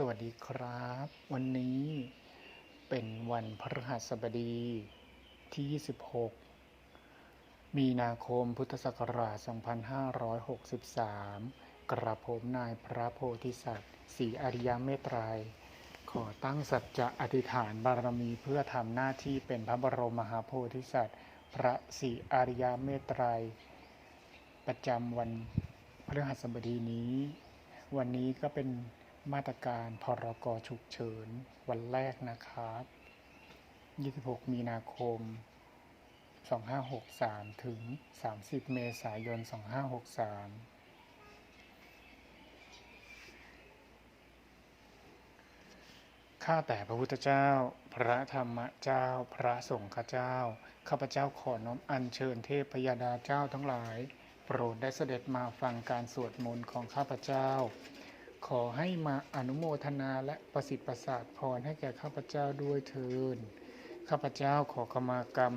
สวัสดีครับ วันนี้เป็นวันพฤหัสบดีที่ 26 มีนาคมพุทธศักราช 2563 กระผมนายพระโพธิสัตว์ศรีอริยเมตไตรยขอตั้งสัจจะอธิษฐานบารมีเพื่อทำหน้าที่เป็นพระบรมมหาโพธิสัตว์ พระศรีอริยเมตไตรยประจำวันพฤหัสบดีนี้ วันนี้ก็เป็น มาตรการพรกฉุกเฉิน วันแรกนะครับ 26 มีนาคม 2563 ถึง 30 เมษายน 2563ข้าแต่พระพุทธเจ้า พระธรรมเจ้า พระสงฆ์เจ้า ข้าพเจ้าขอน้อมอัญเชิญเทพพยาดาเจ้าทั้งหลาย โปรดได้เสด็จมาฟังการสวดมนต์ของข้าพเจ้า ขอให้มาอนุโมทนาและประสิทธิ์ประสาทพรให้แก่ข้าพเจ้าด้วยเถิดข้าพเจ้าขอขมากรรม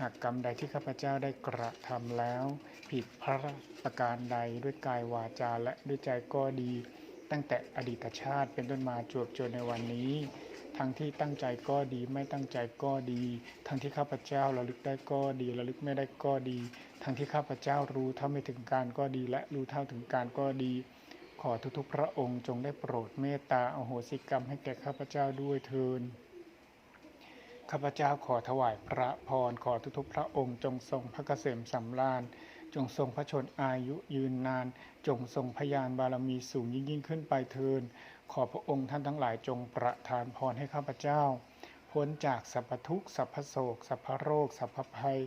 หากกรรมใดที่ข้าพเจ้าได้กระทำแล้ว ผิดพระประการใดด้วยกายวาจาและด้วยใจก็ดี ตั้งแต่อดีตชาติเป็นต้นมาจวบจนในวันนี้ ทั้งที่ตั้งใจก็ดีไม่ตั้งใจก็ดี ทั้งที่ข้าพเจ้าระลึกได้ก็ดีระลึกไม่ได้ก็ดี ทั้งที่ข้าพเจ้ารู้เท่าไม่ถึงการก็ดี และรู้เท่าถึงการก็ดี ขอทุกๆ พระองค์จงได้โปรดเมตตาอโหสิกรรมให้แก่ข้าพเจ้าด้วยเถิดข้าพเจ้าขอถวายพระพรขอทุกๆ พระองค์จงทรงพระเกษมสำราญ จงทรงพระชนอายุยืนนาน จงทรงพยานบารมีสูงยิ่งยิ่งขึ้นไปเทินขอพระองค์ท่านทั้งหลายจงประทานพรให้ข้าพเจ้า พ้นจากสัพพทุกข์สัพพโศกสัพพโรคสัพพภัย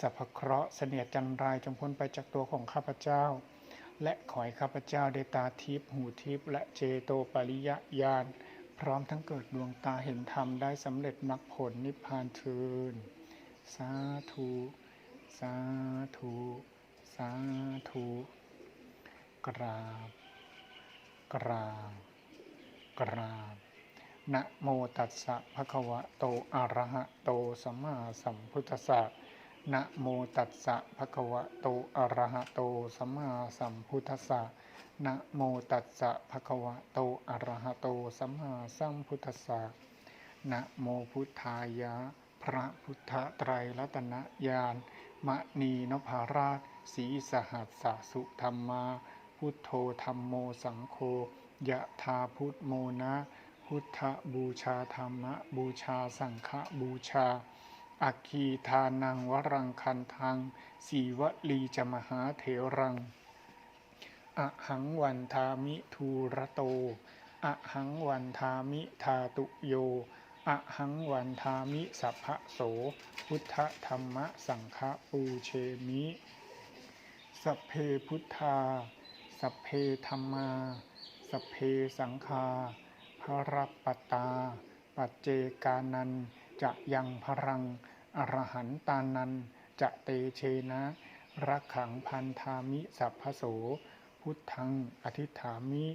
สัพพเคราะห์เสนียจันไรายจงพ้นไปจากตัวของข้าพเจ้า และขอให้ข้าพเจ้าได้ตาทิพย์หูทิพย์และเจโตปริยญาณพร้อมทั้งเกิดดวงตาเห็นธรรมได้สำเร็จมรรคผลนิพพานเทินสาธุ สาธุ สาธุ กราบ กราบ กราบนะโมตัสสะภะคะวะโตอะระหะโตสัมมาสัมพุทธัสสะ นะโมตัสสะภะคะวะโต อะระหะโต สัมมาสัมพุทธัสสะนะโมตัสสะภะคะวะโต อะระหะโต สัมมาสัมพุทธัสสะนะโมพุทธายะ พระพุทธไตรรัตนญาณมณีนพราชสีสหัสสะสุธรรมา พุทโธธรรมโมสังโฆยะธาพุทโมนะ พุทธบูชาธรรมบูชาสังฆบูชา อัคคีทานังวรังคันทัง สีวลีจมหาเถรังอะหังวันทามิทูระโตอะหังวันทามิทาตุโยอะหังวันทามิสัพพะโส พุทธธรรมสังฆปูเชมิสัพเพพุทธา สัพเพธรรมา สัพเพสังฆาพระปตตา ปัจเจกานัน จะยังพรังอรหันตานันจะเตเชนะรักขังพันธามิสัพพโส พุทธังอธิฐามิ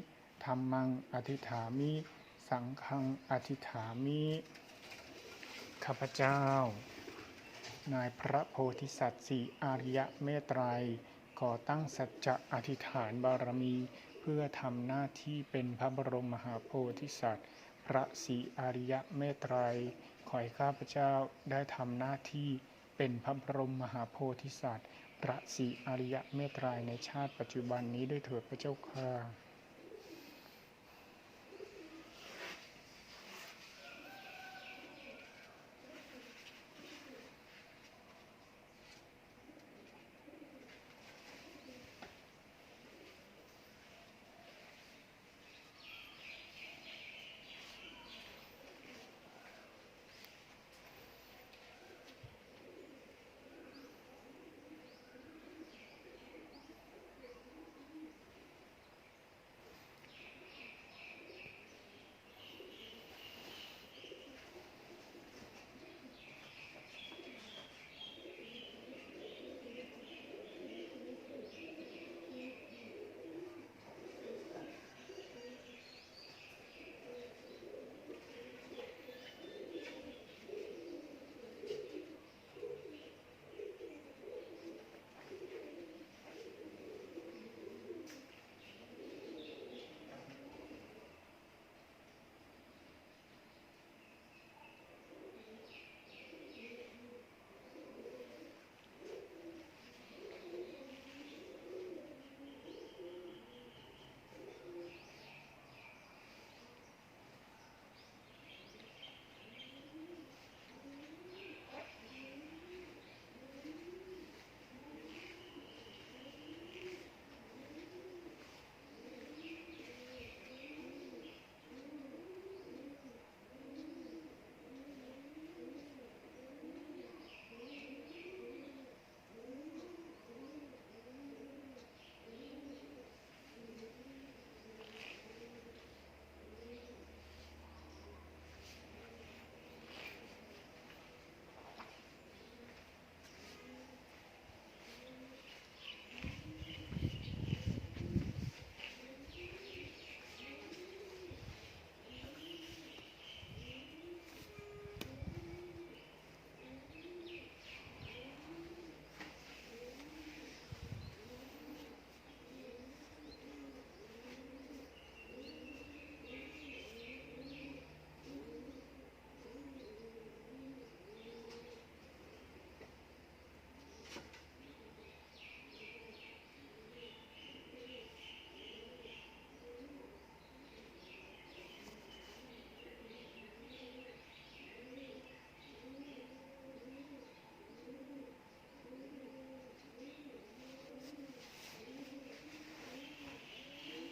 ธรรมังอธิฐามิ สังฆังอธิฐามิ ข้าพเจ้า นายพระโพธิสัตว์สีอาริยะเมตไตรยขอตั้งสัจจะอธิษฐานบารมี เพื่อทำหน้าที่เป็นพระบรมมหาโพธิสัตว์ พระศรีอาริยะเมตไตรยขอ ให้ข้าพเจ้าได้ทำหน้าที่เป็นพระบรมมหาโพธิสัตว์ พระศรีอริยเมตไตรยในชาติปัจจุบันนี้ด้วยเถิดพระเจ้าค่ะ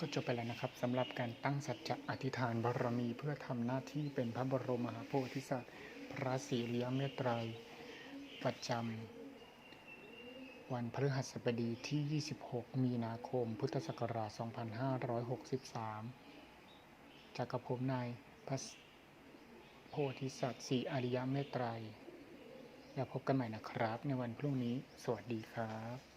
ก็จบไปแล้วนะครับสำหรับการตั้งสัจจะอธิษฐานบารมีเพื่อทำหน้าที่เป็นพระบรมมหาโพธิสัตว์พระศรีเลียเมตไตรยประจำวันพฤหัสบดีที่ 26 มีนาคม พุทธศักราช 2563จากกับผมนายพระโพธิสัตว์สีอริยเมตไตรยแล้วพบกันใหม่นะครับ ในวันพรุ่งนี้ สวัสดีครับ